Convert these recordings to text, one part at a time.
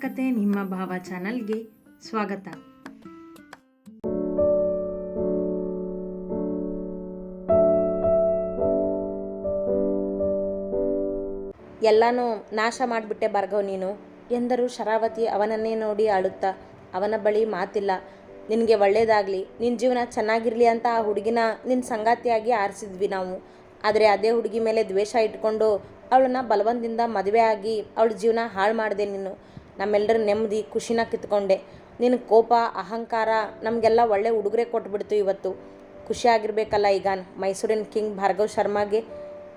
ಕತೆ ನಿಮ್ಮ ಭಾವ ಚಾನಲ್ಗೆ ಸ್ವಾಗತ. ಎಲ್ಲನೂ ನಾಶ ಮಾಡಿಬಿಟ್ಟೆ ಭಾರ್ಗವ್ ನೀನು. ಎಂದರು ಶರಾವತಿ ಅವನನ್ನೇ ನೋಡಿ ಅಳುತ್ತಾ, ಅವನ ಬಳಿ ಮಾತಿಲ್ಲ. ನಿನಗೆ ಒಳ್ಳೇದಾಗಲಿ ನಿನ್ನ ಜೀವನ ಚೆನ್ನಾಗಿರಲಿ ಅಂತ ಆ ಹುಡುಗಿನ ನಿನ್ನ ಸಂಗಾತಿಯಾಗಿ ಆರಿಸಿದ್ವಿ ನಾವು. ಆದರೆ ಅದೇ ಹುಡುಗಿ ಮೇಲೆ ದ್ವೇಷ ಇಟ್ಕೊಂಡು ಅವಳನ್ನ ಬಲವಂತದಿಂದ ಮದುವೆ ಆಗಿ ಅವಳ ಜೀವನ ಹಾಳು ಮಾಡಿದೆ ನೀನು. ನಮ್ಮೆಲ್ಲರ ನೆಮ್ಮದಿ, ಖುಷಿನ ಕಿತ್ಕೊಂಡೆ. ನಿನ್ನ ಕೋಪ, ಅಹಂಕಾರ ನಮಗೆಲ್ಲ ಒಳ್ಳೆ ಉಡುಗೊರೆ ಕೊಟ್ಬಿಡ್ತು ಇವತ್ತು. ಖುಷಿಯಾಗಿರ್ಬೇಕಲ್ಲ ಈಗ. ಮೈಸೂರಿನ ಕಿಂಗ್ ಭಾರ್ಗವ್ ಶರ್ಮಾಗೆ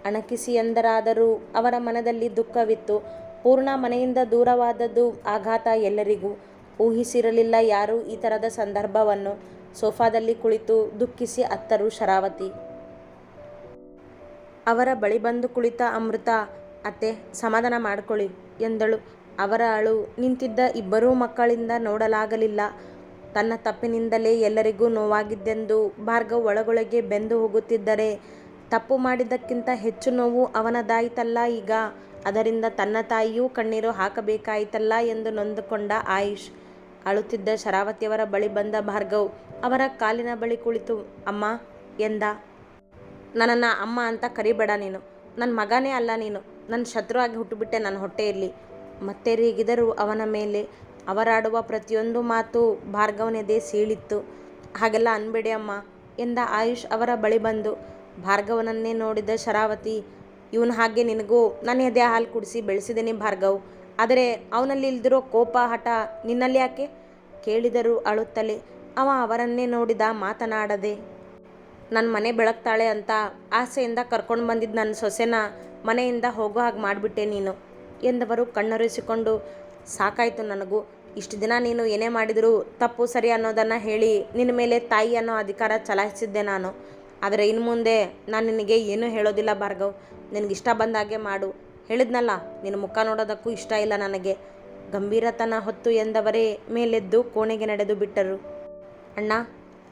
ಅಣಕಿಸಿ ಎಂದರಾದರೂ ಅವರ ಮನದಲ್ಲಿ ದುಃಖವಿತ್ತು. ಪೂರ್ಣ ಮನೆಯಿಂದ ದೂರವಾದದ್ದು ಆಘಾತ ಎಲ್ಲರಿಗೂ. ಊಹಿಸಿರಲಿಲ್ಲ ಯಾರೂ ಈ ಥರದ ಸಂದರ್ಭವನ್ನು. ಸೋಫಾದಲ್ಲಿ ಕುಳಿತು ದುಃಖಿಸಿ ಅತ್ತರು ಶರಾವತಿ. ಅವರ ಬಳಿ ಬಂದು ಕುಳಿತ ಅಮೃತ, ಅತ್ತೆ, ಸಮಾಧಾನ ಮಾಡಿಕೊಳ್ಳಿ ಎಂದಳು. ಅವರ ಅಳು ನಿಂತಿದ್ದ ಇಬ್ಬರೂ ಮಕ್ಕಳಿಂದ ನೋಡಲಾಗಲಿಲ್ಲ. ತನ್ನ ತಪ್ಪಿನಿಂದಲೇ ಎಲ್ಲರಿಗೂ ನೋವಾಗಿದ್ದೆಂದು ಭಾರ್ಗವ್ ಒಳಗೊಳಗೆ ಬೆಂದು ಹೋಗುತ್ತಿದ್ದರೆ, ತಪ್ಪು ಮಾಡಿದ್ದಕ್ಕಿಂತ ಹೆಚ್ಚು ನೋವು ಅವನದಾಯಿತಲ್ಲ ಈಗ. ಅದರಿಂದ ತನ್ನ ತಾಯಿಯೂ ಕಣ್ಣೀರು ಹಾಕಬೇಕಾಯಿತಲ್ಲ ಎಂದು ನೊಂದುಕೊಂಡ ಆಯುಷ್. ಅಳುತ್ತಿದ್ದ ಶರಾವತಿಯವರ ಬಳಿ ಬಂದ ಭಾರ್ಗವ್, ಅವರ ಕಾಲಿನ ಬಳಿ ಕುಳಿತು, ಅಮ್ಮ, ಎಂದ? ನನ್ನನ್ನು ಅಮ್ಮ ಅಂತ ಕರಿಬೇಡ ನೀನು. ನನ್ನ ಮಗನೇ ಅಲ್ಲ ನೀನು. ನನ್ನ ಶತ್ರು ಆಗಿ ಹುಟ್ಟುಬಿಟ್ಟೆ ನನ್ನ ಹೊಟ್ಟೆಯಲ್ಲಿ. ಮತ್ತೆ ರೇಗಿದರು ಅವನ ಮೇಲೆ ಅವರಾಡುವ ಪ್ರತಿಯೊಂದು ಮಾತು ಭಾರ್ಗವನೆದೆ ಸೀಳಿತ್ತು. ಹಾಗೆಲ್ಲ ಅನ್ಬೇಡಿ ಅಮ್ಮ, ಎಂದ ಆಯುಷ್ ಅವರ ಬಳಿ ಬಂದು, ಭಾರ್ಗವನನ್ನೇ ನೋಡಿದ ಶರಾವತಿ, ಇವನ ಹಾಗೆ ನಿನಗೂ ನನ್ನ ಎದೆ ಹಾಲು ಕುಡಿಸಿ ಬೆಳೆಸಿದ್ದೀನಿ ಭಾರ್ಗವ್, ಆದರೆ ಅವನಲ್ಲಿ ಇಲ್ದಿರೋ ಕೋಪ, ಹಠ ನಿನ್ನಲ್ಲಿ ಯಾಕೆ? ಕೇಳಿದರು ಅಳುತ್ತಲೇ, ಅವ ಅವರನ್ನೇ ನೋಡಿದ ಮಾತನಾಡದೆ ನನ್ನ ಮನೆ ಬೆಳಗ್ತಾಳೆ ಅಂತ ಆಸೆಯಿಂದ ಕರ್ಕೊಂಡು ಬಂದಿದ್ದ ನನ್ನ ಸೊಸೆನ ಮನೆಯಿಂದ ಹೋಗೋ ಹಾಗೆ ಮಾಡಿಬಿಟ್ಟೆ ನೀನು. ಎಂದವರು ಕಣ್ಣೊರೆಸಿಕೊಂಡು, ಸಾಕಾಯಿತು ನನಗೂ. ಇಷ್ಟು ದಿನ ನೀನು ಏನೇ ಮಾಡಿದರೂ ತಪ್ಪು, ಸರಿ ಅನ್ನೋದನ್ನು ಹೇಳಿ, ನಿನ್ನ ಮೇಲೆ ತಾಯಿ ಅನ್ನೋ ಅಧಿಕಾರ ಚಲಾಯಿಸಿದ್ದೆ ನಾನು. ಆದರೆ ಇನ್ನು ಮುಂದೆ ನಾನು ನಿನಗೆ ಏನೂ ಹೇಳೋದಿಲ್ಲ ಭಾರ್ಗವ್. ನಿನಗೆ ಇಷ್ಟ ಬಂದಾಗೆ ಮಾಡು. ಹೇಳಿದ್ನಲ್ಲ, ನಿನ್ನ ಮುಖ ನೋಡೋದಕ್ಕೂ ಇಷ್ಟ ಇಲ್ಲ ನನಗೆ. ಗಂಭೀರತನ ಹೊತ್ತು ಎಂದವರೇ ಮೇಲೆದ್ದು ಕೋಣೆಗೆ ನಡೆದು ಬಿಟ್ಟರು. ಅಣ್ಣ,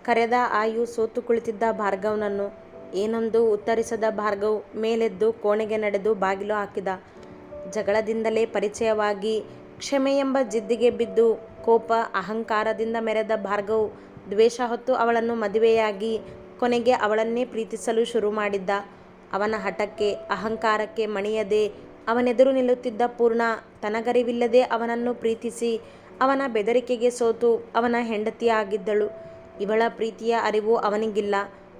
ಕರೆದ ಆಯು ಸೋತು ಕುಳಿತಿದ್ದ ಭಾರ್ಗವ್ನನ್ನು, ಏನೊಂದು ಉತ್ತರಿಸದ ಭಾರ್ಗವ್ ಮೇಲೆದ್ದು ಕೋಣೆಗೆ ನಡೆದು ಬಾಗಿಲು ಹಾಕಿದ. ಜಗಳದಿಂದಲೇ ಪರಿಚಯವಾಗಿ ಕ್ಷಮೆ ಎಂಬ ಜಿದ್ದಿಗೆ ಬಿದ್ದು ಕೋಪ, ಅಹಂಕಾರದಿಂದ ಮೆರೆದ ಭಾರ್ಗವ್ ದ್ವೇಷ ಹೊತ್ತು ಅವಳನ್ನು ಮದುವೆಯಾಗಿ ಕೊನೆಗೆ ಅವಳನ್ನೇ ಪ್ರೀತಿಸಲು ಶುರು ಮಾಡಿದ್ದ. ಅವನ ಹಠಕ್ಕೆ, ಅಹಂಕಾರಕ್ಕೆ ಮಣಿಯದೆ ಅವನೆದುರು ನಿಲ್ಲುತ್ತಿದ್ದ ಪೂರ್ಣ ತನಗರಿವಿಲ್ಲದೆ ಅವನನ್ನು ಪ್ರೀತಿಸಿ ಅವನ ಬೆದರಿಕೆಗೆ ಸೋತು ಅವನ ಹೆಂಡತಿಯಾಗಿದ್ದಳು. ಇವಳ ಪ್ರೀತಿಯ ಅರಿವು ಅವನಿಗಿಲ್ಲ.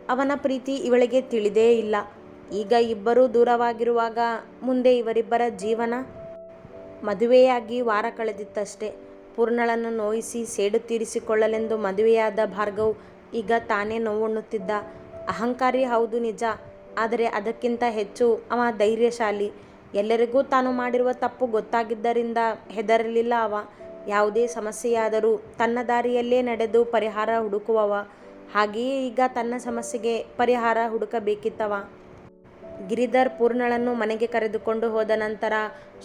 ಅವನ ಪ್ರೀತಿ ಇವಳಿಗೆ ತಿಳಿದೇ ಇಲ್ಲ. ಈಗ ಇಬ್ಬರೂ ದೂರವಾಗಿರುವಾಗ ಮುಂದೆ ಇವರಿಬ್ಬರ ಜೀವನ ಮದುವೆಯಾಗಿ ವಾರ ಕಳೆದಿತ್ತಷ್ಟೇ. ಪೂರ್ಣಳನ್ನು ನೋಯಿಸಿ ಸೇಡು ತೀರಿಸಿಕೊಳ್ಳಲೆಂದು ಮದುವೆಯಾದ ಭಾರ್ಗವ್ ಈಗ ತಾನೇ ನೋವುಣ್ಣುತ್ತಿದ್ದ. ಅಹಂಕಾರಿ ಹೌದು ನಿಜ, ಆದರೆ ಅದಕ್ಕಿಂತ ಹೆಚ್ಚು ಅವ ಧೈರ್ಯಶಾಲಿ. ಎಲ್ಲರಿಗೂ ತಾನು ಮಾಡಿರುವ ತಪ್ಪು ಗೊತ್ತಾಗಿದ್ದರಿಂದ ಹೆದರಲಿಲ್ಲ ಅವ. ಯಾವುದೇ ಸಮಸ್ಯೆಯಾದರೂ ತನ್ನ ದಾರಿಯಲ್ಲೇ ನಡೆದು ಪರಿಹಾರ ಹುಡುಕುವವ. ಹಾಗೆಯೇ ಈಗ ತನ್ನ ಸಮಸ್ಯೆಗೆ ಪರಿಹಾರ ಹುಡುಕಬೇಕಿತ್ತವ. ಗಿರಿಧರ್ ಪೂರ್ಣಳನ್ನು ಮನೆಗೆ ಕರೆದುಕೊಂಡು ಹೋದ ನಂತರ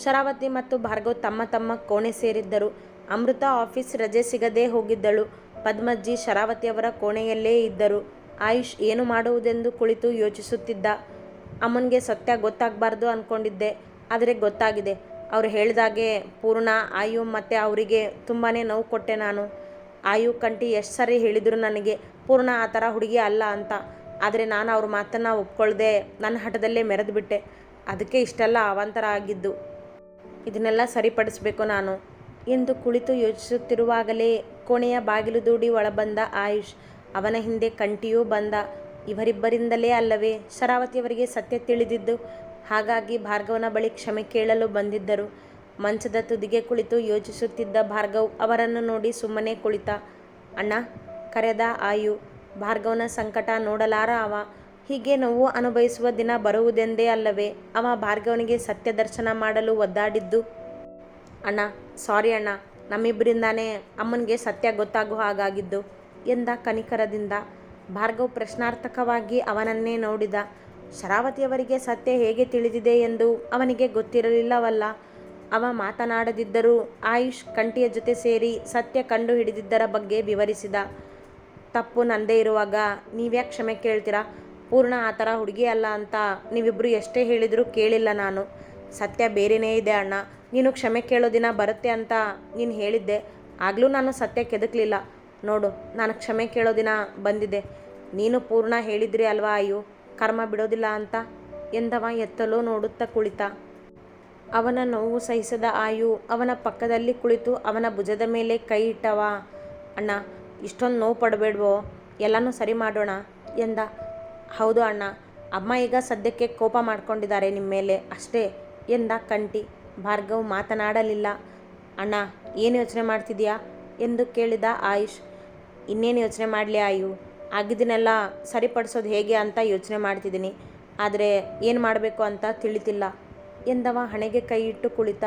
ಶರಾವತಿ ಮತ್ತು ಭಾರ್ಗವ್ ತಮ್ಮ ತಮ್ಮ ಕೋಣೆ ಸೇರಿದ್ದರು. ಅಮೃತ ಆಫೀಸ್ ರಜೆ ಸಿಗದೇ ಹೋಗಿದ್ದಳು. ಪದ್ಮಜ್ಜಿ ಶರಾವತಿಯವರ ಕೋಣೆಯಲ್ಲೇ ಇದ್ದರು. ಆಯುಷ್ ಏನು ಮಾಡುವುದೆಂದು ಕುಳಿತು ಯೋಚಿಸುತ್ತಿದ್ದ. ಅಮ್ಮನಿಗೆ ಸತ್ಯ ಗೊತ್ತಾಗಬಾರ್ದು ಅಂದ್ಕೊಂಡಿದ್ದೆ ಆದರೆ ಗೊತ್ತಾಗಿದೆ. ಅವ್ರು ಹೇಳಿದಾಗೆ ಪೂರ್ಣ, ಆಯು ಮತ್ತು ಅವರಿಗೆ ತುಂಬಾ ನೋವು ಕೊಟ್ಟೆ ನಾನು. ಆಯು ಕಂಟಿ ಎಷ್ಟು ಸರಿ ಹೇಳಿದರು ನನಗೆ. ಪೂರ್ಣ ಆ ಥರ ಹುಡುಗಿ ಅಲ್ಲ ಅಂತ. ಆದರೆ ನಾನು ಅವ್ರ ಮಾತನ್ನು ಒಪ್ಕೊಳ್ದೆ, ನನ್ನ ಹಠದಲ್ಲೇ ಮೆರೆದು ಬಿಟ್ಟೆ. ಅದಕ್ಕೆ ಇಷ್ಟೆಲ್ಲ ಅವಾಂತರ ಆಗಿದ್ದು. ಇದನ್ನೆಲ್ಲ ಸರಿಪಡಿಸಬೇಕು ನಾನು ಎಂದು ಕುಳಿತು ಯೋಚಿಸುತ್ತಿರುವಾಗಲೇ ಕೋಣೆಯ ಬಾಗಿಲು ದೂಡಿ ಒಳಬಂದ ಆಯುಷ್, ಅವನ ಹಿಂದೆ ಕಂಠಿಯೂ ಬಂದ. ಇವರಿಬ್ಬರಿಂದಲೇ ಅಲ್ಲವೇ, ಶರಾವತಿಯವರಿಗೆ ಸತ್ಯ ತಿಳಿದಿದ್ದು. ಹಾಗಾಗಿ ಭಾರ್ಗವನ ಬಳಿ ಕ್ಷಮೆ ಕೇಳಲು ಬಂದಿದ್ದರು. ಮಂಚದ ತುದಿಗೆ ಕುಳಿತು ಯೋಚಿಸುತ್ತಿದ್ದ ಭಾರ್ಗವ್ ಅವರನ್ನು ನೋಡಿ ಸುಮ್ಮನೆ ಕುಳಿತ. ಅಣ್ಣ, ಕರೆದ ಆಯು ಭಾರ್ಗವನ ಸಂಕಟ ನೋಡಲಾರ ಅವ. ಹೀಗೆ ನೋವು ಅನುಭವಿಸುವ ದಿನ ಬರುವುದೆಂದೇ ಅಲ್ಲವೇ, ಅವ ಭಾರ್ಗವನಿಗೆ ಸತ್ಯ ದರ್ಶನ ಮಾಡಲು ಒದ್ದಾಡಿದ್ದು. ಅಣ್ಣ ಸಾರಿ ಅಣ್ಣ, ನಮ್ಮಿಬ್ಬರಿಂದಾನೇ ಅಮ್ಮನಿಗೆ ಸತ್ಯ ಗೊತ್ತಾಗೋ ಹಾಗಾಗಿದ್ದು, ಎಂದ ಕನಿಕರದಿಂದ. ಭಾರ್ಗವ್ ಪ್ರಶ್ನಾರ್ಥಕವಾಗಿ ಅವನನ್ನೇ ನೋಡಿದ. ಶರಾವತಿಯವರಿಗೆ ಸತ್ಯ ಹೇಗೆ ತಿಳಿದಿದೆ ಎಂದು ಅವನಿಗೆ ಗೊತ್ತಿರಲಿಲ್ಲವಲ್ಲ. ಅವ ಮಾತನಾಡದಿದ್ದರೂ ಆಯುಷ್ ಕಂಠಿಯ ಜೊತೆ ಸೇರಿ ಸತ್ಯ ಕಂಡು ಹಿಡಿದಿದ್ದರ ಬಗ್ಗೆ ವಿವರಿಸಿದ. ತಪ್ಪು ನಂದೇ ಇರುವಾಗ ನೀವ್ಯಾಕೆ ಕ್ಷಮೆ ಕೇಳ್ತೀರಾ? ಪೂರ್ಣ ಆ ಥರ ಹುಡುಗಿ ಅಲ್ಲ ಅಂತ ನೀವಿಬ್ಬರು ಎಷ್ಟೇ ಹೇಳಿದರೂ ಕೇಳಿಲ್ಲ ನಾನು. ಸತ್ಯ ಬೇರೆಯೇ ಇದೆ ಅಣ್ಣ. ನೀನು ಕ್ಷಮೆ ಕೇಳೋ ದಿನ ಬರುತ್ತೆ ಅಂತ ನೀನು ಹೇಳಿದ್ದೆ. ಆಗಲೂ ನಾನು ಸತ್ಯ ಕೆದಕಲಿಲ್ಲ. ನೋಡು, ನಾನು ಕ್ಷಮೆ ಕೇಳೋ ದಿನ ಬಂದಿದೆ. ನೀನು ಪೂರ್ಣ ಹೇಳಿದ್ರಿ ಅಲ್ವಾ ಅಯ್ಯೋ? ಕರ್ಮ ಬಿಡೋದಿಲ್ಲ ಅಂತ? ಎಂದವ ಎತ್ತಲೋ ನೋಡುತ್ತಾ ಕುಳಿತ. ಅವನ ನೋವು ಸಹಿಸದ ಆಯು ಅವನ ಪಕ್ಕದಲ್ಲಿ ಕುಳಿತು ಅವನ ಭುಜದ ಮೇಲೆ ಕೈ ಇಟ್ಟವ. ಅಣ್ಣ ಇಷ್ಟೊಂದು ನೋವು ಪಡಬೇಡ್ವೋ? ಎಲ್ಲನೂ ಸರಿ ಮಾಡೋಣ ಎಂದ. ಹೌದು ಅಣ್ಣ, ಅಮ್ಮ ಈಗ ಸದ್ಯಕ್ಕೆ ಕೋಪ ಮಾಡ್ಕೊಂಡಿದ್ದಾರೆ ನಿಮ್ಮ ಮೇಲೆ ಅಷ್ಟೇ ಎಂದ ಕಂಟಿ ಭಾರ್ಗವ್ ಮಾತನಾಡಲಿಲ್ಲ. ಅಣ್ಣ, ಏನು ಯೋಚನೆ ಮಾಡ್ತಿದ್ಯಾ ಎಂದು ಕೇಳಿದ ಆಯುಷ್. ಇನ್ನೇನು ಯೋಚನೆ ಮಾಡಲಿ ಆಯು? ಆಗಿದ್ದನ್ನೆಲ್ಲ ಸರಿಪಡಿಸೋದು ಹೇಗೆ ಅಂತ ಯೋಚನೆ ಮಾಡ್ತಿದ್ದೀನಿ. ಆದರೆ ಏನು ಮಾಡಬೇಕು ಅಂತ ತಿಳಿತಿಲ್ಲ ಎಂದವ ಹಣೆಗೆ ಕೈ ಇಟ್ಟು ಕುಳಿತ.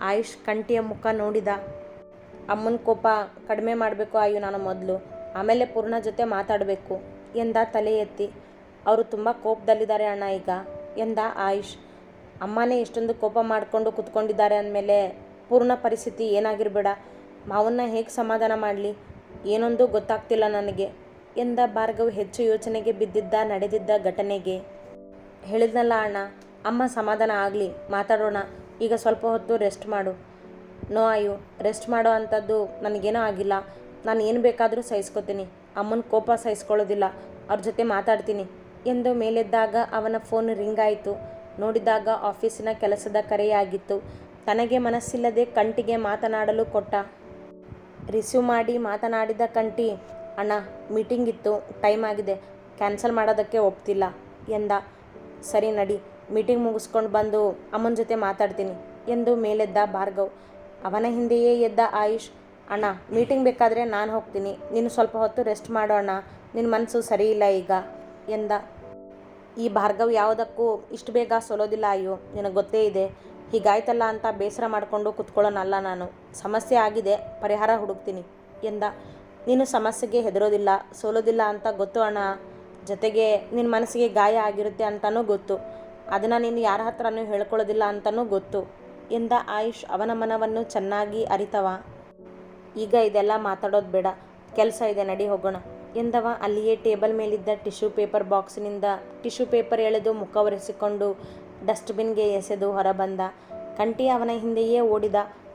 ಆಯುಷ್ ಕಂಟಿಯ ಮುಖ ನೋಡಿದ. ಅಮ್ಮನ ಕೋಪ ಕಡಿಮೆ ಮಾಡಬೇಕು ಆಯು ನಾನು ಮೊದಲು. ಆಮೇಲೆ ಪೂರ್ಣ ಜೊತೆ ಮಾತಾಡಬೇಕು. ಎಂದ ತಲೆ ಎತ್ತಿ, ಅವರು ತುಂಬ ಕೋಪದಲ್ಲಿದ್ದಾರೆ ಅಣ್ಣ ಈಗ. ಎಂದ, ಆಯುಷ್, ಅಮ್ಮನೇ ಇಷ್ಟೊಂದು ಕೋಪ ಮಾಡಿಕೊಂಡು ಕುತ್ಕೊಂಡಿದ್ದಾರೆ ಅಂದಮೇಲೆ ಪೂರ್ಣ ಪರಿಸ್ಥಿತಿ ಏನಾಗಿರಬೇಡ. ಮಾವನ್ನ ಹೇಗೆ ಸಮಾಧಾನ ಮಾಡಲಿ? ಏನೊಂದು ಗೊತ್ತಾಗ್ತಿಲ್ಲ ನನಗೆ. ಎಂದ ಭಾರ್ಗವ್ ಹೆಚ್ಚು ಯೋಚನೆಗೆ ಬಿದ್ದಿದ್ದ, ನಡೆದಿದ್ದ ಘಟನೆಗೆ, ಹೇಳಿದ್ನಲ್ಲ ಅಣ್ಣ, ಅಮ್ಮ ಸಮಾಧಾನ ಆಗಲಿ, ಮಾತಾಡೋಣ. ಈಗ ಸ್ವಲ್ಪ ಹೊತ್ತು ರೆಸ್ಟ್ ಮಾಡು. ನೋ, ಅಯ್ಯೋ ರೆಸ್ಟ್ ಮಾಡೋ ಅಂಥದ್ದು ನನಗೇನೂ ಆಗಿಲ್ಲ. ನಾನು ಏನು ಬೇಕಾದರೂ ಸಹಿಸ್ಕೋತೀನಿ. ಅಮ್ಮನ ಕೋಪ ಸಹಿಸ್ಕೊಳ್ಳೋದಿಲ್ಲ. ಅವ್ರ ಜೊತೆ ಮಾತಾಡ್ತೀನಿ. ಎಂದು ಮೇಲೆದ್ದಾಗ ಅವನ ಫೋನ್ ರಿಂಗ್ ಆಯಿತು. ನೋಡಿದಾಗ ಆಫೀಸಿನ ಕೆಲಸದ ಕರೆಯಾಗಿತ್ತು. ತನಗೆ ಮನಸ್ಸಿಲ್ಲದೆ ಕಂಟಿಗೆ ಮಾತನಾಡಲು ಕೊಟ್ಟ. ರಿಸೀವ್ ಮಾಡಿ ಮಾತನಾಡಿದ ಕಂಟಿ, ಅಣ್ಣ ಮೀಟಿಂಗ್ ಇತ್ತು. ಟೈಮ್ ಆಗಿದೆ. ಕ್ಯಾನ್ಸಲ್ ಮಾಡೋದಕ್ಕೆ ಒಪ್ತಿಲ್ಲ. ಎಂದ. ಸರಿ ನಡಿ. ಮೀಟಿಂಗ್ ಮುಗಿಸ್ಕೊಂಡು ಬಂದು ಅಮ್ಮನ ಜೊತೆ ಮಾತಾಡ್ತೀನಿ. ಎಂದು ಮೇಲೆದ್ದ ಭಾರ್ಗವ್. ಅವನ ಹಿಂದೆಯೇ ಎದ್ದ ಆಯುಷ್, ಅಣ್ಣ ಮೀಟಿಂಗ್ ಬೇಕಾದರೆ ನಾನು ಹೋಗ್ತೀನಿ. ನೀನು ಸ್ವಲ್ಪ ಹೊತ್ತು ರೆಸ್ಟ್ ಮಾಡೋಣ ನಿನ್ನ ಮನಸ್ಸು ಸರಿ ಇಲ್ಲ ಈಗ ಎಂದ. ಈ ಭಾರ್ಗವ್ ಯಾವುದಕ್ಕೂ ಇಷ್ಟು ಬೇಗ ಸೋಲೋದಿಲ್ಲ, ಅಯ್ಯೋ, ನಿನಗೆ ಗೊತ್ತೇ ಇದೆ. ಹೀಗಾಯ್ತಲ್ಲ ಅಂತ ಬೇಸರ ಮಾಡಿಕೊಂಡು ಕುತ್ಕೊಳ್ಳೋನಲ್ಲ ನಾನು. ಸಮಸ್ಯೆ ಆಗಿದೆ, ಪರಿಹಾರ ಹುಡುಕ್ತೀನಿ ಎಂದ. ನೀನು ಸಮಸ್ಯೆಗೆ ಹೆದರೋದಿಲ್ಲ, ಸೋಲೋದಿಲ್ಲ ಅಂತ ಗೊತ್ತು ಅಣ್ಣ. ಜೊತೆಗೆ ನಿನ್ನ ಮನಸ್ಸಿಗೆ ಗಾಯ ಆಗಿರುತ್ತೆ ಅಂತಲೂ ಗೊತ್ತು. ಅದನ್ನು ನೀನು ಯಾರ ಹತ್ರನೂ ಹೇಳ್ಕೊಳ್ಳೋದಿಲ್ಲ ಅಂತಲೂ ಗೊತ್ತು. ಎಂದ ಆಯುಷ್ ಅವನ ಮನವನ್ನು ಚೆನ್ನಾಗಿ ಅರಿತವ. ಈಗ ಇದೆಲ್ಲ ಮಾತಾಡೋದು ಬೇಡ, ಕೆಲಸ ಇದೆ, ನಡಿ ಹೋಗೋಣ ಎಂದವ. ಅಲ್ಲಿಯೇ ಟೇಬಲ್ ಮೇಲಿದ್ದ ಟಿಶ್ಯೂ ಪೇಪರ್ ಬಾಕ್ಸ್ನಿಂದ ಟಿಶ್ಯೂ ಪೇಪರ್ ಎಳೆದು ಮುಖ ಒರೆಸಿಕೊಂಡು ಡಸ್ಟ್ಬಿನ್ಗೆ ಎಸೆದು ಹೊರಬಂದ. ಕಂಟಿ ಅವನ ಹಿಂದೆಯೇ ಓಡಿದ.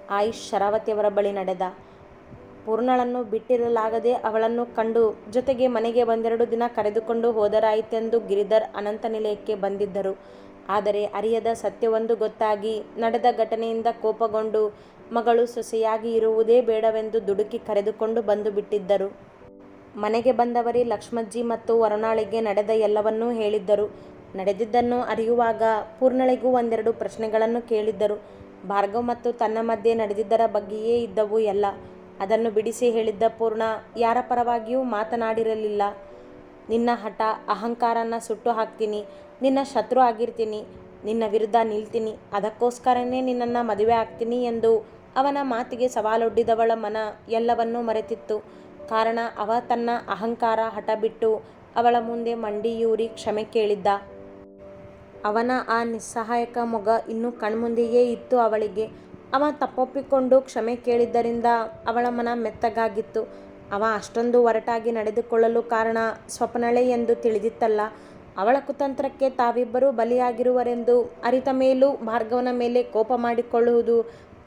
ಆಯುಷ್ ಶರಾವತಿಯವರ ಬಳಿ ನಡೆದ. ಪೂರ್ಣಳನ್ನು ಬಿಟ್ಟಿರಲಾಗದೆ ಅವಳನ್ನು ಕಂಡು ಜೊತೆಗೆ ಮನೆಗೆ ಒಂದೆರಡು ದಿನ ಕರೆದುಕೊಂಡು ಹೋದರಾಯಿತೆಂದು ಗಿರಿಧರ್ ಅನಂತ ನಿಲಯಕ್ಕೆ ಬಂದಿದ್ದರು. ಆದರೆ ಅರಿಯದ ಸತ್ಯವೊಂದು ಗೊತ್ತಾಗಿ ನಡೆದ ಘಟನೆಯಿಂದ ಕೋಪಗೊಂಡು ಮಗಳು ಸೊಸೆಯಾಗಿ ಇರುವುದೇ ಬೇಡವೆಂದು ದುಡುಕಿ ಕರೆದುಕೊಂಡು ಬಂದು ಬಿಟ್ಟಿದ್ದರು. ಮನೆಗೆ ಬಂದವರೇ ಲಕ್ಷ್ಮಜ್ಜಿ ಮತ್ತು ವರುಣಾಳಿಗೆ ನಡೆದ ಎಲ್ಲವನ್ನೂ ಹೇಳಿದ್ದರು. ನಡೆದಿದ್ದನ್ನು ಅರಿಯುವಾಗ ಪೂರ್ಣಳಿಗೂ ಒಂದೆರಡು ಪ್ರಶ್ನೆಗಳನ್ನು ಕೇಳಿದ್ದರು. ಭಾರ್ಗವ್ ಮತ್ತು ತನ್ನ ಮಧ್ಯೆ ನಡೆದಿದ್ದರ ಬಗ್ಗೆಯೇ ಇದ್ದವು ಎಲ್ಲ. ಅದನ್ನು ಬಿಡಿಸಿ ಹೇಳಿದ್ದ ಪೂರ್ಣ, ಯಾರ ಪರವಾಗಿಯೂ ಮಾತನಾಡಿರಲಿಲ್ಲ. ನಿನ್ನ ಹಠ, ಅಹಂಕಾರನ ಸುಟ್ಟು ಹಾಕ್ತೀನಿ. ನಿನ್ನ ಶತ್ರು ಆಗಿರ್ತೀನಿ. ನಿನ್ನ ವಿರುದ್ಧ ನಿಲ್ತೀನಿ. ಅದಕ್ಕೋಸ್ಕರನೇ ನಿನ್ನನ್ನು ಮದುವೆ ಆಗ್ತೀನಿ ಎಂದು ಅವನ ಮಾತಿಗೆ ಸವಾಲೊಡ್ಡಿದವಳ ಮನ ಎಲ್ಲವನ್ನೂ ಮರೆತಿತ್ತು. ಕಾರಣ ಅವ ತನ್ನ ಅಹಂಕಾರ ಹಠ ಬಿಟ್ಟು ಅವಳ ಮುಂದೆ ಮಂಡಿಯೂರಿ ಕ್ಷಮೆ ಕೇಳಿದ್ದ. ಅವನ ಆ ನಿಸ್ಸಹಾಯಕ ಮೊಗ ಇನ್ನೂ ಕಣ್ಮುಂದೆಯೇ ಇತ್ತು ಅವಳಿಗೆ. ಅವ ತಪ್ಪೊಪ್ಪಿಕೊಂಡು ಕ್ಷಮೆ ಕೇಳಿದ್ದರಿಂದ ಅವಳ ಮನ ಮೆತ್ತಗಾಗಿತ್ತು. ಅವ ಅಷ್ಟೊಂದು ಒರಟಾಗಿ ನಡೆದುಕೊಳ್ಳಲು ಕಾರಣ ಸ್ವಪ್ನಳೆ ಎಂದು ತಿಳಿದಿತ್ತಲ್ಲ. ಅವಳ ಕುತಂತ್ರಕ್ಕೆ ತಾವಿಬ್ಬರೂ ಬಲಿಯಾಗಿರುವರೆಂದು ಅರಿತ ಮೇಲೂ ಭಾರ್ಗವನ ಮೇಲೆ ಕೋಪ ಮಾಡಿಕೊಳ್ಳುವುದು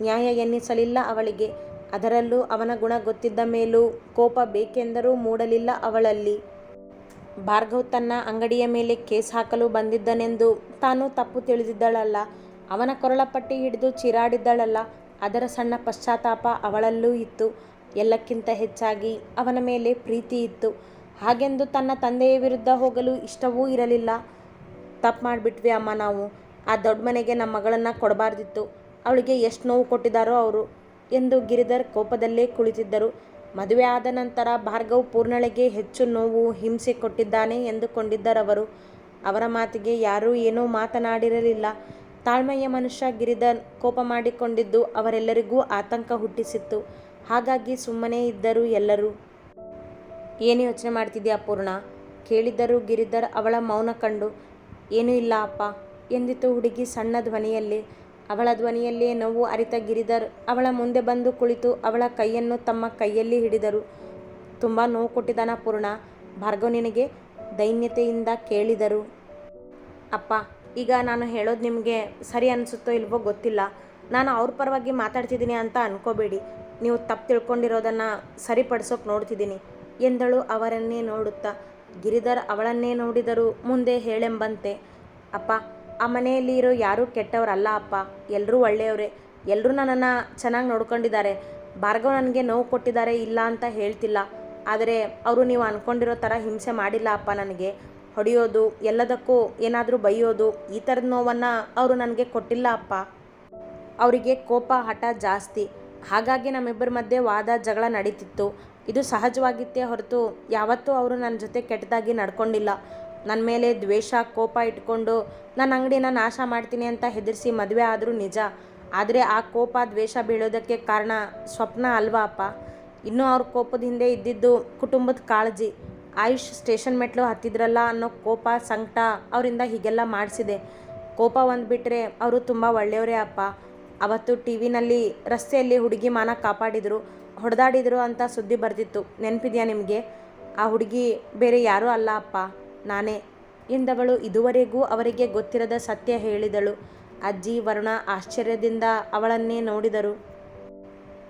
ನ್ಯಾಯ ಎನ್ನಿಸಲಿಲ್ಲ ಅವಳಿಗೆ. ಅದರಲ್ಲೂ ಅವನ ಗುಣ ಗೊತ್ತಿದ್ದ ಮೇಲೂ ಕೋಪ ಬೇಕೆಂದರೂ ಮೂಡಲಿಲ್ಲ ಅವಳಲ್ಲಿ. ಭಾರ್ಗವ್ ತನ್ನ ಅಂಗಡಿಯ ಮೇಲೆ ಕೇಸ್ ಹಾಕಲು ಬಂದಿದ್ದನೆಂದು ತಾನು ತಪ್ಪು ತಿಳಿದಿದ್ದಳಲ್ಲ. ಅವನ ಕೊರಳಪಟ್ಟಿ ಹಿಡಿದು ಚಿರಾಡಿದ್ದಳಲ್ಲ. ಅದರ ಸಣ್ಣ ಪಶ್ಚಾತ್ತಾಪ ಅವಳಲ್ಲೂ ಇತ್ತು. ಎಲ್ಲಕ್ಕಿಂತ ಹೆಚ್ಚಾಗಿ ಅವನ ಮೇಲೆ ಪ್ರೀತಿ ಇತ್ತು. ಹಾಗೆಂದು ತನ್ನ ತಂದೆಯ ವಿರುದ್ಧ ಹೋಗಲು ಇಷ್ಟವೂ ಇರಲಿಲ್ಲ. ತಪ್ಪು ಮಾಡಿಬಿಟ್ವಿ ಅಮ್ಮ ನಾವು. ಆ ದೊಡ್ಡ ಮನೆಗೆ ನಮ್ಮ ಮಗಳನ್ನು ಕೊಡಬಾರ್ದಿತ್ತು. ಅವಳಿಗೆ ಎಷ್ಟು ನೋವು ಕೊಟ್ಟಿದ್ದಾರೋ ಅವರು ಎಂದು ಗಿರಿಧರ್ ಕೋಪದಲ್ಲೇ ಕುಳಿತಿದ್ದರು. ಮದುವೆ ಆದ ನಂತರ ಭಾರ್ಗವ್ ಪೂರ್ಣಳೆಗೆ ಹೆಚ್ಚು ನೋವು, ಹಿಂಸೆ ಕೊಟ್ಟಿದ್ದಾನೆ ಎಂದುಕೊಂಡಿದ್ದರವರು. ಅವರ ಮಾತಿಗೆ ಯಾರೂ ಏನೂ ಮಾತನಾಡಿರಲಿಲ್ಲ. ತಾಳ್ಮೆಯ ಮನುಷ್ಯ ಗಿರಿಧರ್ ಕೋಪ ಮಾಡಿಕೊಂಡಿದ್ದು ಅವರೆಲ್ಲರಿಗೂ ಆತಂಕ ಹುಟ್ಟಿಸಿತ್ತು. ಹಾಗಾಗಿ ಸುಮ್ಮನೆ ಇದ್ದರು ಎಲ್ಲರೂ, ಏನು ಯೋಚನೆ ಮಾಡ್ತಿದ್ಯಾ ಅಪೂರ್ಣ ಕೇಳಿದ್ದರು ಗಿರಿಧರ್ ಅವಳ ಮೌನ ಕಂಡು, ಏನೂ ಇಲ್ಲ ಅಪ್ಪ, ಎಂದಿತು ಹುಡುಗಿ ಸಣ್ಣ ಧ್ವನಿಯಲ್ಲಿ. ಅವಳ ಧ್ವನಿಯಲ್ಲೇ ನೋವು ಅರಿತ ಗಿರಿಧರ್ ಅವಳ ಮುಂದೆ ಬಂದು ಕುಳಿತು ಅವಳ ಕೈಯನ್ನು ತಮ್ಮ ಕೈಯಲ್ಲಿ ಹಿಡಿದರು. ತುಂಬ ನೋವು ಕೊಟ್ಟಿದ್ದಾನ ಪೂರ್ಣ? ಭಾರ್ಗವ್ ನಿನಗೆ ದೈನ್ಯತೆಯಿಂದ ಕೇಳಿದರು. ಅಪ್ಪ, ಈಗ ನಾನು ಹೇಳೋದು ನಿಮಗೆ ಸರಿ ಅನಿಸುತ್ತೋ ಇಲ್ವೋ ಗೊತ್ತಿಲ್ಲ. ನಾನು ಅವ್ರ ಪರವಾಗಿ ಮಾತಾಡ್ತಿದ್ದೀನಿ ಅಂತ ಅನ್ಕೋಬೇಡಿ. ನೀವು ತಪ್ಪು ತಿಳ್ಕೊಂಡಿರೋದನ್ನು ಸರಿಪಡಿಸೋಕೆ ನೋಡ್ತಿದ್ದೀನಿ. ಎಂದಳು ಅವರನ್ನೇ ನೋಡುತ್ತಾ. ಗಿರಿಧರ್ ಅವಳನ್ನೇ ನೋಡಿದರು ಮುಂದೆ ಹೇಳೆಂಬಂತೆ, ಅಪ್ಪ, ಆ ಮನೆಯಲ್ಲಿ ಇರೋ ಯಾರೂ ಕೆಟ್ಟವರಲ್ಲ ಅಪ್ಪ. ಎಲ್ಲರೂ ಒಳ್ಳೆಯವರೇ. ಎಲ್ಲರೂ ನನ್ನನ್ನು ಚೆನ್ನಾಗಿ ನೋಡ್ಕೊಂಡಿದ್ದಾರೆ. ಭಾರ್ಗವ್ ನನಗೆ ನೋವು ಕೊಟ್ಟಿದ್ದಾರೆ ಇಲ್ಲ ಅಂತ ಹೇಳ್ತಿಲ್ಲ. ಆದರೆ ಅವರು ನೀವು ಅಂದ್ಕೊಂಡಿರೋ ಥರ ಹಿಂಸೆ ಮಾಡಿಲ್ಲ ಅಪ್ಪ ನನಗೆ. ಹೊಡೆಯೋದು, ಎಲ್ಲದಕ್ಕೂ ಏನಾದರೂ ಬೈಯೋದು, ಈ ಥರದ ನೋವನ್ನು ಅವರು ನನಗೆ ಕೊಟ್ಟಿಲ್ಲ ಅಪ್ಪ. ಅವರಿಗೆ ಕೋಪ, ಹಠ ಜಾಸ್ತಿ. ಹಾಗಾಗಿ ನಮ್ಮಿಬ್ಬರ ಮಧ್ಯೆ ವಾದ, ಜಗಳ ನಡೀತಿತ್ತು. ಇದು ಸಹಜವಾಗಿತ್ತೇ ಹೊರತು ಯಾವತ್ತೂ ಅವರು ನನ್ನ ಜೊತೆ ಕೆಟ್ಟದಾಗಿ ನಡ್ಕೊಂಡಿಲ್ಲ. ನನ್ನ ಮೇಲೆ ದ್ವೇಷ, ಕೋಪ ಇಟ್ಕೊಂಡು ನನ್ನ ಅಂಗಡಿನ ನಾಶ ಮಾಡ್ತೀನಿ ಅಂತ ಹೆದರಿಸಿ ಮದುವೆ ಆದರೂ ನಿಜ. ಆದರೆ ಆ ಕೋಪ, ದ್ವೇಷ ಬೀಳೋದಕ್ಕೆ ಕಾರಣ ಸ್ವಪ್ನ ಅಲ್ವಾ ಅಪ್ಪ? ಇನ್ನೂ ಅವ್ರ ಕೋಪದ ಹಿಂದೆ ಇದ್ದಿದ್ದು ಕುಟುಂಬದ ಕಾಳಜಿ. ಆಯುಷ್ ಸ್ಟೇಷನ್ ಮೆಟ್ಲು ಹತ್ತಿದ್ರಲ್ಲ ಅನ್ನೋ ಕೋಪ, ಸಂಕಟ ಅವರಿಂದ ಹೀಗೆಲ್ಲ ಮಾಡಿಸಿದೆ. ಕೋಪ ಒಂದು ಅವರು ತುಂಬ ಒಳ್ಳೆಯವರೇ ಅಪ್ಪ. ಅವತ್ತು ಟಿ ವಿನಲ್ಲಿ ರಸ್ತೆಯಲ್ಲಿ ಹುಡುಗಿ ಮಾನ ಕಾಪಾಡಿದರು, ಹೊಡೆದಾಡಿದರು ಅಂತ ಸುದ್ದಿ ಬರ್ತಿತ್ತು. ನೆನಪಿದೆಯಾ ನಿಮಗೆ? ಆ ಹುಡುಗಿ ಬೇರೆ ಯಾರೂ ಅಲ್ಲ ಅಪ್ಪ, ನಾನೇ. ಎಂದವಳು ಇದುವರೆಗೂ ಅವರಿಗೆ ಗೊತ್ತಿರದ ಸತ್ಯ ಹೇಳಿದಳು. ಅಜ್ಜಿ, ವರುಣ ಆಶ್ಚರ್ಯದಿಂದ ಅವಳನ್ನೇ ನೋಡಿದರು.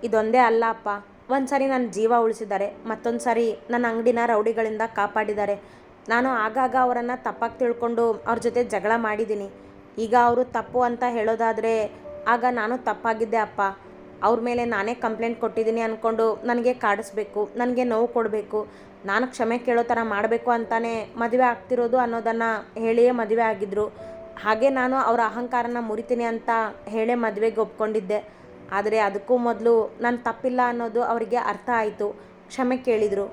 ಇದೊಂದೇ ಅಲ್ಲ ಅಪ್ಪ ಒಂದು ಸಾರಿ ನನ್ನ ಜೀವ ಉಳಿಸಿದ್ದಾರೆ ಮತ್ತೊಂದು ಸಾರಿ ನನ್ನ ಅಂಗಡಿನ ರೌಡಿಗಳಿಂದ ಕಾಪಾಡಿದ್ದಾರೆ ನಾನು ಆಗಾಗ ಅವರನ್ನು ತಪ್ಪಾಗಿ ತಿಳ್ಕೊಂಡು ಅವ್ರ ಜೊತೆ ಜಗಳ ಮಾಡಿದ್ದೀನಿ. ಈಗ ಅವರು ತಪ್ಪು ಅಂತ ಹೇಳೋದಾದರೆ ಆಗ ನಾನು ತಪ್ಪಾಗಿದ್ದೆ ಅಪ್ಪ. ಅವ್ರ ಮೇಲೆ ನಾನೇ ಕಂಪ್ಲೇಂಟ್ ಕೊಟ್ಟಿದ್ದೀನಿ ಅಂದ್ಕೊಂಡು ನನಗೆ ಕಾಡಿಸ್ಬೇಕು, ನನಗೆ ನೋವು ಕೊಡಬೇಕು, ನಾನು ಕ್ಷಮೆ ಕೇಳೋ ಥರ ಮಾಡಬೇಕು ಅಂತಾನೆ ಮದುವೆ ಆಗ್ತಿರೋದು ಅನ್ನೋದನ್ನು ಹೇಳಿಯೇ ಮದುವೆ ಆಗಿದ್ದರು ಹಾಗೆ ನಾನು ಅವರ ಅಹಂಕಾರನ ಮುರಿತೀನಿ ಅಂತ ಹೇಳೇ ಮದುವೆಗೆ ಒಪ್ಕೊಂಡಿದ್ದೆ. ಆದರೆ ಅದಕ್ಕೂ ಮೊದಲು ನಾನು ತಪ್ಪಿಲ್ಲ ಅನ್ನೋದು ಅವರಿಗೆ ಅರ್ಥ ಆಯಿತು. ಕ್ಷಮೆ ಕೇಳಿದರು.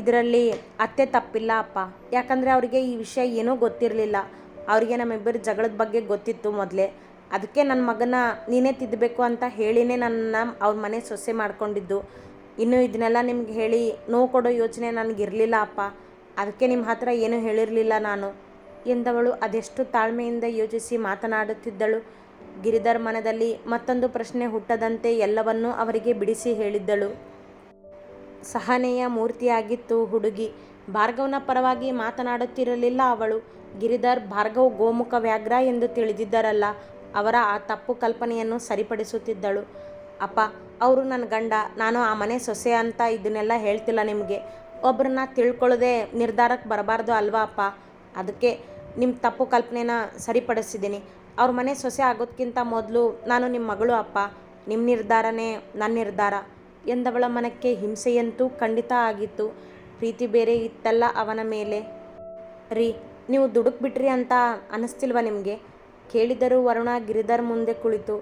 ಇದರಲ್ಲಿ ಅತ್ತೆ ತಪ್ಪಿಲ್ಲ ಅಪ್ಪ. ಯಾಕಂದರೆ ಅವರಿಗೆ ಈ ವಿಷಯ ಏನೂ ಗೊತ್ತಿರಲಿಲ್ಲ. ಅವರಿಗೆ ನಮ್ಮಿಬ್ಬರ ಜಗಳದ ಬಗ್ಗೆ ಗೊತ್ತಿತ್ತು ಮೊದಲೇ. ಅದಕ್ಕೆ ನನ್ನ ಮಗನ ನೀನೇ ತಿದ್ದಬೇಕು ಅಂತ ಹೇಳಿನೇ ನನ್ನ ಅವ್ರ ಮನೆ ಸೊಸೆ ಮಾಡ್ಕೊಂಡಿದ್ದು. ಇನ್ನು ಇದನ್ನೆಲ್ಲ ನಿಮ್ಗೆ ಹೇಳಿ ನೋವು ಕೊಡೋ ಯೋಚನೆ ನನಗಿರಲಿಲ್ಲ ಅಪ್ಪ. ಅದಕ್ಕೆ ನಿಮ್ಮ ಹತ್ರ ಏನೂ ಹೇಳಿರಲಿಲ್ಲ ನಾನು. ಎಂದವಳು ಅದೆಷ್ಟು ತಾಳ್ಮೆಯಿಂದ ಯೋಚಿಸಿ ಮಾತನಾಡುತ್ತಿದ್ದಳು. ಗಿರಿಧರ್ ಮನದಲ್ಲಿ ಮತ್ತೊಂದು ಪ್ರಶ್ನೆ ಹುಟ್ಟದಂತೆ ಎಲ್ಲವನ್ನೂ ಅವರಿಗೆ ಬಿಡಿಸಿ ಹೇಳಿದ್ದಳು. ಸಹನೆಯ ಮೂರ್ತಿಯಾಗಿತ್ತು ಹುಡುಗಿ. ಭಾರ್ಗವನ ಪರವಾಗಿ ಮಾತನಾಡುತ್ತಿರಲಿಲ್ಲ ಅವಳು. ಗಿರಿಧರ್ ಭಾರ್ಗವ್ ಗೋಮುಖ ವ್ಯಾಘ್ರ ಎಂದು ತಿಳಿದಿದ್ದರಲ್ಲ. ಅವರ ಆ ತಪ್ಪು ಕಲ್ಪನೆಯನ್ನು ಸರಿಪಡಿಸುತ್ತಿದ್ದಳು. ಅಪ್ಪ, ಅವರು ನನ್ನ ಗಂಡ, ನಾನು ಆ ಮನೆ ಸೊಸೆ ಅಂತ ಇದನ್ನೆಲ್ಲ ಹೇಳ್ತಿಲ್ಲ ನಿಮಗೆ. ಒಬ್ಬರನ್ನ ತಿಳ್ಕೊಳ್ಳದೆ ನಿರ್ಧಾರಕ್ಕೆ ಬರಬಾರ್ದು ಅಲ್ವಾ ಅಪ್ಪ? ಅದಕ್ಕೆ ನಿಮ್ಮ ತಪ್ಪು ಕಲ್ಪನೆನ ಸರಿಪಡಿಸಿದ್ದೀನಿ. ಅವ್ರ ಮನೆ ಸೊಸೆ ಆಗೋದಕ್ಕಿಂತ ಮೊದಲು ನಾನು ನಿಮ್ಮ ಮಗಳು ಅಪ್ಪ. ನಿಮ್ಮ ನಿರ್ಧಾರನೇ ನನ್ನ ನಿರ್ಧಾರ. ಎಂದವಳ ಮನಕ್ಕೆ ಹಿಂಸೆಯಂತೂ ಖಂಡಿತ ಆಗಿತ್ತು. ಪ್ರೀತಿ ಬೇರೆ ಇತ್ತಲ್ಲ ಅವನ ಮೇಲೆ. ರೀ, ನೀವು ದುಡುಕ್ಬಿಟ್ರಿ ಅಂತ ಅನ್ನಿಸ್ತಿಲ್ವಾ ನಿಮಗೆ? ಕೇಳಿದರು ವರುಣ ಗಿರಿಧರ್ ಮುಂದೆ ಕುಳಿತು,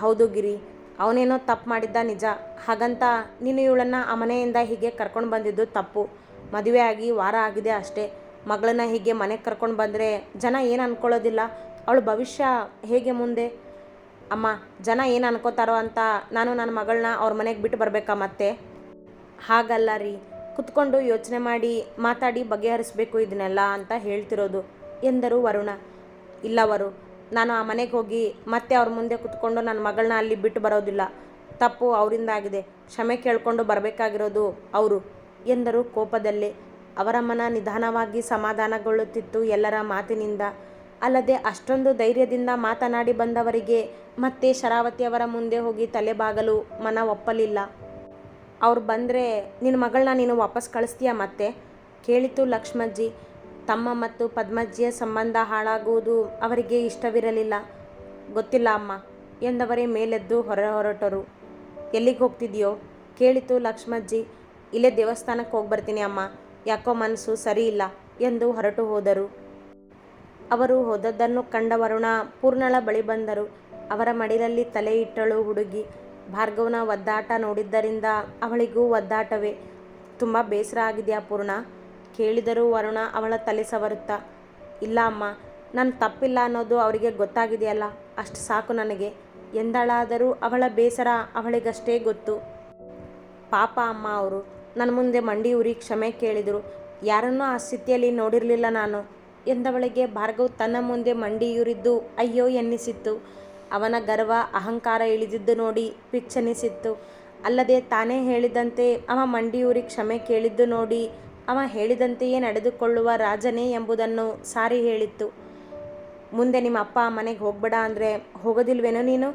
ಹೌದು ಗಿರಿ, ಅವನೇನೋ ತಪ್ಪು ಮಾಡಿದ್ದ ನಿಜ. ಹಾಗಂತ ನೀನು ಇವಳನ್ನು ಆ ಮನೆಯಿಂದ ಹೀಗೆ ಕರ್ಕೊಂಡು ಬಂದಿದ್ದು ತಪ್ಪು. ಮದುವೆ ಆಗಿ ವಾರ ಆಗಿದೆ ಅಷ್ಟೇ. ಮಗಳನ್ನ ಹೀಗೆ ಮನೆಗೆ ಕರ್ಕೊಂಡು ಬಂದರೆ ಜನ ಏನು ಅನ್ಕೊಳ್ಳೋದಿಲ್ಲ? ಅವಳು ಭವಿಷ್ಯ ಹೇಗೆ ಮುಂದೆ? ಅಮ್ಮ, ಜನ ಏನು ಅನ್ಕೋತಾರೋ ಅಂತ ನಾನು ನನ್ನ ಮಗಳನ್ನ ಅವ್ರ ಮನೆಗೆ ಬಿಟ್ಟು ಬರಬೇಕಾ ಮತ್ತೆ? ಹಾಗಲ್ಲ ರೀ. ಕುತ್ಕೊಂಡು ಯೋಚನೆ ಮಾಡಿ, ಮಾತಾಡಿ ಬಗೆಹರಿಸಬೇಕು ಇದನ್ನೆಲ್ಲ ಅಂತ ಹೇಳ್ತಿರೋದು, ಎಂದರು ವರುಣ. ಇಲ್ಲ ವರು ನಾನು ಆ ಮನೆಗೆ ಹೋಗಿ ಮತ್ತೆ ಅವ್ರ ಮುಂದೆ ಕುತ್ಕೊಂಡು ನನ್ನ ಮಗಳನ್ನ ಅಲ್ಲಿ ಬಿಟ್ಟು ಬರೋದಿಲ್ಲ. ತಪ್ಪು ಅವರಿಂದ ಆಗಿದೆ ಕ್ಷಮೆ ಕೇಳಿಕೊಂಡು ಬರಬೇಕಾಗಿರೋದು ಅವರು ಎಂದರು ಕೋಪದಲ್ಲಿ. ಅವರ ಮನ ನಿಧಾನವಾಗಿ ಸಮಾಧಾನಗೊಳ್ಳುತ್ತಿತ್ತು ಎಲ್ಲರ ಮಾತಿನಿಂದ. ಅಲ್ಲದೆ ಅಷ್ಟೊಂದು ಧೈರ್ಯದಿಂದ ಮಾತನಾಡಿ ಬಂದವರಿಗೆ ಮತ್ತೆ ಶರಾವತಿಯವರ ಮುಂದೆ ಹೋಗಿ ತಲೆಬಾಗಲು ಮನ ಒಪ್ಪಲಿಲ್ಲ. ಅವ್ರು ಬಂದರೆ ನಿನ್ನ ಮಗಳನ್ನ ನೀನು ವಾಪಸ್ ಕಳಿಸ್ತೀಯ ಮತ್ತೆ? ಕೇಳಿತು ಲಕ್ಷ್ಮಜ್ಜಿ ತಮ್ಮ ಮತ್ತು ಪದ್ಮಜ್ಜಿಯ ಸಂಬಂಧ ಹಾಳಾಗುವುದು ಅವರಿಗೆ ಇಷ್ಟವಿರಲಿಲ್ಲ. ಗೊತ್ತಿಲ್ಲ ಅಮ್ಮ, ಎಂದವರೇ ಮೇಲೆದ್ದು ಹೊರ ಹೊರಟರು. ಎಲ್ಲಿಗೆ ಹೋಗ್ತಿದೆಯೋ? ಕೇಳಿತು ಲಕ್ಷ್ಮಜ್ಜಿ. ಇಲ್ಲೇ ದೇವಸ್ಥಾನಕ್ಕೆ ಹೋಗಿ ಬರ್ತೀನಿ ಅಮ್ಮ. ಯಾಕೋ ಮನಸ್ಸು ಸರಿ ಇಲ್ಲ, ಎಂದು ಹೊರಟು ಹೋದರು. ಅವರು ಹೋದದ್ದನ್ನು ಕಂಡ ವರುಣ ಪೂರ್ಣಳ ಬಳಿ ಬಂದರು. ಅವರ ಮಡಿಲಲ್ಲಿ ತಲೆ ಇಟ್ಟಳು ಹುಡುಗಿ. ಭಾರ್ಗವನ ಒದ್ದಾಟ ನೋಡಿದ್ದರಿಂದ ಅವಳಿಗೂ ಒದ್ದಾಟವೇ. ತುಂಬ ಬೇಸರ ಆಗಿದೆಯಾ ಪೂರ್ಣ? ಕೇಳಿದರು ವರುಣ ಅವಳ ತಲೆ ಸವರುತ್ತಾ, ಇಲ್ಲ ಅಮ್ಮ ನನ್ನ ತಪ್ಪಿಲ್ಲ ಅನ್ನೋದು ಅವರಿಗೆ ಗೊತ್ತಾಗಿದೆಯಲ್ಲ, ಅಷ್ಟು ಸಾಕು ನನಗೆ. ಎಂದಳಾದರೂ ಅವಳ ಬೇಸರ ಅವಳಿಗಷ್ಟೇ ಗೊತ್ತು. ಪಾಪ ಅಮ್ಮ ಅವರು ನನ್ನ ಮುಂದೆ ಮಂಡಿ ಉರಿ ಕ್ಷಮೆ ಕೇಳಿದರು. ಯಾರನ್ನೂ ಆ ಸ್ಥಿತಿಯಲ್ಲಿ ನೋಡಿರಲಿಲ್ಲ ನಾನು. ಎಂದವಳಿಗೆ ಭಾರ್ಗವ್ ತನ್ನ ಮುಂದೆ ಮಂಡಿಯೂರಿದ್ದು ಅಯ್ಯೋ ಎನ್ನಿಸಿತ್ತು. ಅವನ ಗರ್ವ, ಅಹಂಕಾರ ಇಳಿದಿದ್ದು ನೋಡಿ ಪಿಚ್ಚನಿಸಿತ್ತು. ಅಲ್ಲದೆ ತಾನೇ ಹೇಳಿದಂತೆ ಅವ ಮಂಡಿಯೂರಿ ಕ್ಷಮೆ ಕೇಳಿದ್ದು ನೋಡಿ ಅವ ಹೇಳಿದಂತೆಯೇ ನಡೆದುಕೊಳ್ಳುವ ರಾಜನೇ ಎಂಬುದನ್ನು ಸಾರಿ ಹೇಳಿತ್ತು. ಮುಂದೆ ನಿಮ್ಮ ಅಪ್ಪ ಮನೆಗೆ ಹೋಗ್ಬೇಡ ಅಂದರೆ ಹೋಗೋದಿಲ್ವೇನೋ ನೀನು?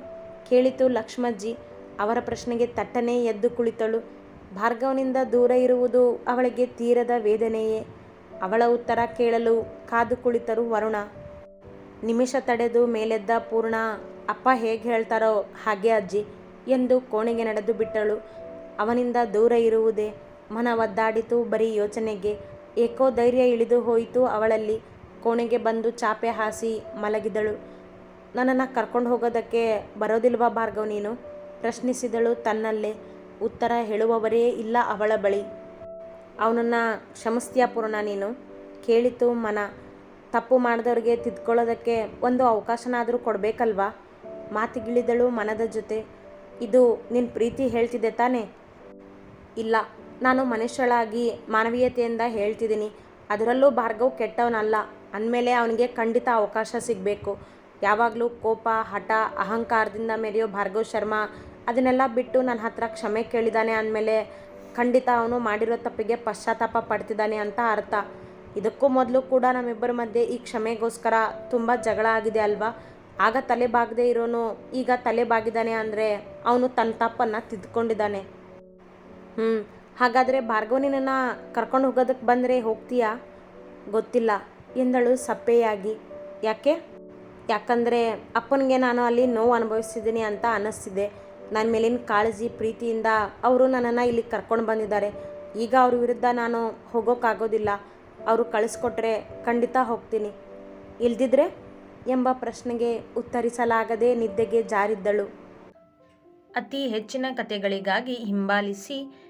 ಕೇಳಿತು ಲಕ್ಷ್ಮಜ್ಜಿ. ಅವರ ಪ್ರಶ್ನೆಗೆ ತಟ್ಟನೆ ಎದ್ದು ಕುಳಿತಳು. ಭಾರ್ಗವನಿಂದ ದೂರ ಇರುವುದು ಅವಳಿಗೆ ತೀರದ ವೇದನೆಯೇ. ಅವಳ ಉತ್ತರ ಕೇಳಲು ಕಾದು ಕುಳಿತರು ವರುಣ. ನಿಮಿಷ ತಡೆದು ಮೇಲೆದ್ದ ಪೂರ್ಣ, ಅಪ್ಪ ಹೇಗೆ ಹೇಳ್ತಾರೋ ಹಾಗೆ ಅಜ್ಜಿ ಎಂದು ಕೋಣೆಗೆ ನಡೆದು ಬಿಟ್ಟಳು. ಅವನಿಂದ ದೂರ ಇರುವುದೇ ಮನ ಒದ್ದಾಡಿತು ಬರೀ ಯೋಚನೆಗೆ. ಏಕೋ ಧೈರ್ಯ ಇಳಿದು ಹೋಯಿತು ಅವಳಲ್ಲಿ. ಕೋಣೆಗೆ ಬಂದು ಚಾಪೆ ಹಾಸಿ ಮಲಗಿದಳು. ನನ್ನನ್ನು ಕರ್ಕೊಂಡು ಹೋಗೋದಕ್ಕೆ ಬರೋದಿಲ್ವಾ ಭಾರ್ಗವ್ ನೀನು? ಪ್ರಶ್ನಿಸಿದಳು ತನ್ನಲ್ಲೇ. ಉತ್ತರ ಹೇಳುವವರೇ ಇಲ್ಲ ಅವಳ ಬಳಿ. ಅವನನ್ನು ಕ್ಷಮಿಸ್ತೀಯ ಪೂರ್ಣ ನೀನು? ಕೇಳಿತು ಮನ. ತಪ್ಪು ಮಾಡಿದವ್ರಿಗೆ ತಿದ್ಕೊಳ್ಳೋದಕ್ಕೆ ಒಂದು ಅವಕಾಶನಾದರೂ ಕೊಡಬೇಕಲ್ವಾ? ಮಾತಿಗಿಳಿದಳು ಮನದ ಜೊತೆ. ಇದು ನಿನ್ನ ಪ್ರೀತಿ ಹೇಳ್ತಿದ್ದೆ ತಾನೇ? ಇಲ್ಲ. ನಾನು ಮನುಷ್ಯಳಾಗಿ ಮಾನವೀಯತೆಯಿಂದ ಹೇಳ್ತಿದ್ದೀನಿ. ಅದರಲ್ಲೂ ಭಾರ್ಗವ್ ಕೆಟ್ಟವನಲ್ಲ. ಅಂದಮೇಲೆ ಅವನಿಗೆ ಖಂಡಿತ ಅವಕಾಶ ಸಿಗಬೇಕು. ಯಾವಾಗಲೂ ಕೋಪ, ಹಠ, ಅಹಂಕಾರದಿಂದ ಮೆರೆಯೋ ಭಾರ್ಗವ್ ಶರ್ಮಾ, ಅದನ್ನೆಲ್ಲ ಬಿಟ್ಟು ನನ್ನ ಹತ್ರ ಕ್ಷಮೆ ಕೇಳಿದಾನೆ ಅಂದಮೇಲೆ ಖಂಡಿತ ಅವನು ಮಾಡಿರೋ ತಪ್ಪಿಗೆ ಪಶ್ಚಾತ್ತಾಪ ಪಡ್ತಿದ್ದಾನೆ ಅಂತ ಅರ್ಥ. ಇದಕ್ಕೂ ಮೊದಲು ಕೂಡ ನಮ್ಮಿಬ್ಬರ ಮಧ್ಯೆ ಈ ಕ್ಷಮೆಗೋಸ್ಕರ ತುಂಬ ಜಗಳ ಆಗಿದೆ ಅಲ್ವಾ? ಆಗ ತಲೆ ಬಾಗದೇ ಇರೋನು ಈಗ ತಲೆ ಬಾಗಿದ್ದಾನೆ ಅಂದರೆ ಅವನು ತನ್ನ ತಪ್ಪನ್ನು ತಿದ್ಕೊಂಡಿದ್ದಾನೆ ಹ್ಞೂ ಹಾಗಾದರೆ ಭಾರ್ಗವನಿನನ್ನು ಕರ್ಕೊಂಡು ಹೋಗೋದಕ್ಕೆ ಬಂದರೆ ಹೋಗ್ತೀಯಾ? ಗೊತ್ತಿಲ್ಲ. ಎಂದಳು ಸಪ್ಪೆಯಾಗಿ. ಯಾಕೆ? ಯಾಕಂದರೆ ಅಪ್ಪನಿಗೆ ನಾನು ಅಲ್ಲಿ ನೋವು ಅನುಭವಿಸಿದ್ದೀನಿ ಅಂತ ಅನ್ನಿಸ್ತಿದೆ. ನನ್ನ ಮೇಲಿನ ಕಾಳಜಿ, ಪ್ರೀತಿಯಿಂದ ಅವರು ನನ್ನನ್ನು ಇಲ್ಲಿ ಕರ್ಕೊಂಡು ಬಂದಿದ್ದಾರೆ. ಈಗ ಅವ್ರ ವಿರುದ್ಧ ನಾನು ಹೋಗೋಕ್ಕಾಗೋದಿಲ್ಲ ಅವರು ಕಳಿಸ್ಕೊಟ್ರೆ ಖಂಡಿತ ಹೋಗ್ತೀನಿ. ಇಲ್ದಿದ್ರೆ ಎಂಬ ಪ್ರಶ್ನೆಗೆ ಉತ್ತರಿಸಲಾಗದೆ ನಿದ್ದೆಗೆ ಜಾರಿದ್ದಳು. ಅತಿ ಹೆಚ್ಚಿನ ಕಥೆಗಳಿಗಾಗಿ ಹಿಂಬಾಲಿಸಿ